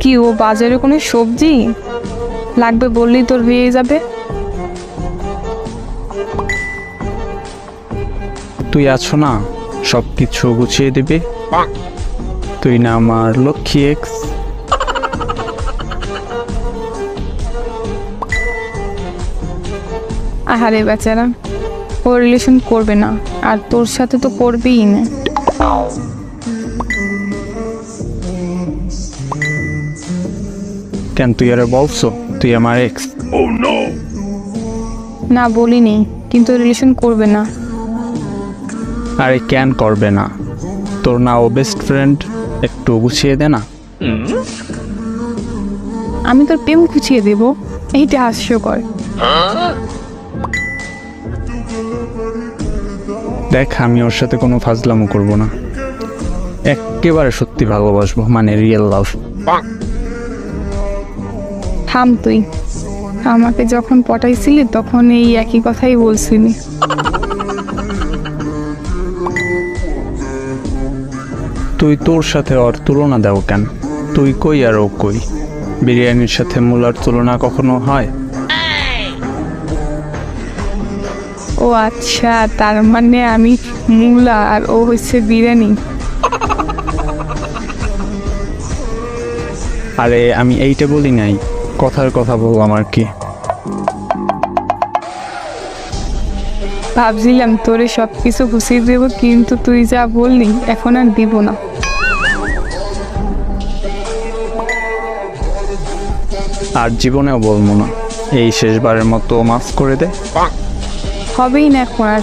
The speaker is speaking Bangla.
কি ও বাজারে কোনো সবজি? লাগবে বললেই তোর হয়ে যাবে। তুই আছো না? সব কিছু গুছিয়ে দিবি। তুই না আমার লক্ষ্মী এক্স। আহারে বেচারা ও রিলেশন করবে না আর তোর সাথে তো করবেই না। কেন তুই আরে বলছো? তুই আমার এক্স না বলিনি কিন্তু রিলেশন করবে না। আরে কেন করবে না? তোর না ও বেস্ট ফ্রেন্ড একটু গুছিয়ে দে না। আমি তোর প্রেম খুঁচিয়ে দেব এইটা হাস্যকর। দেখ আমি ওর সাথে কোনো ফাজলামো করব না। একেবারে সত্যি ভালোবাসবো মানে রিয়েল লাভ থাম তুই। আমাকে যখন পটাইছিলি তখন এই একই কথাই বলছিলি। তুই তোর সাথে ওর তুলনা দেও কেন? তুই কই আর ও কই? বিরিয়ানির সাথে মূলার তুলনা কখনো হয়? ও আচ্ছা তার মানে আমি মূলা আর ও হচ্ছে বিরিয়ানি। আরে আমি এইটা বলি নাই। কথার কথা বললাম আর কি? ভাবছিলাম তোরে সব কিছু গুছিয়ে দেবো কিন্তু তুই যা বললি এখন আর দিব না। আর জীবনেও বলব না। এই শেষবারের মতো মাফ করে দে। হবেই না এখন আর।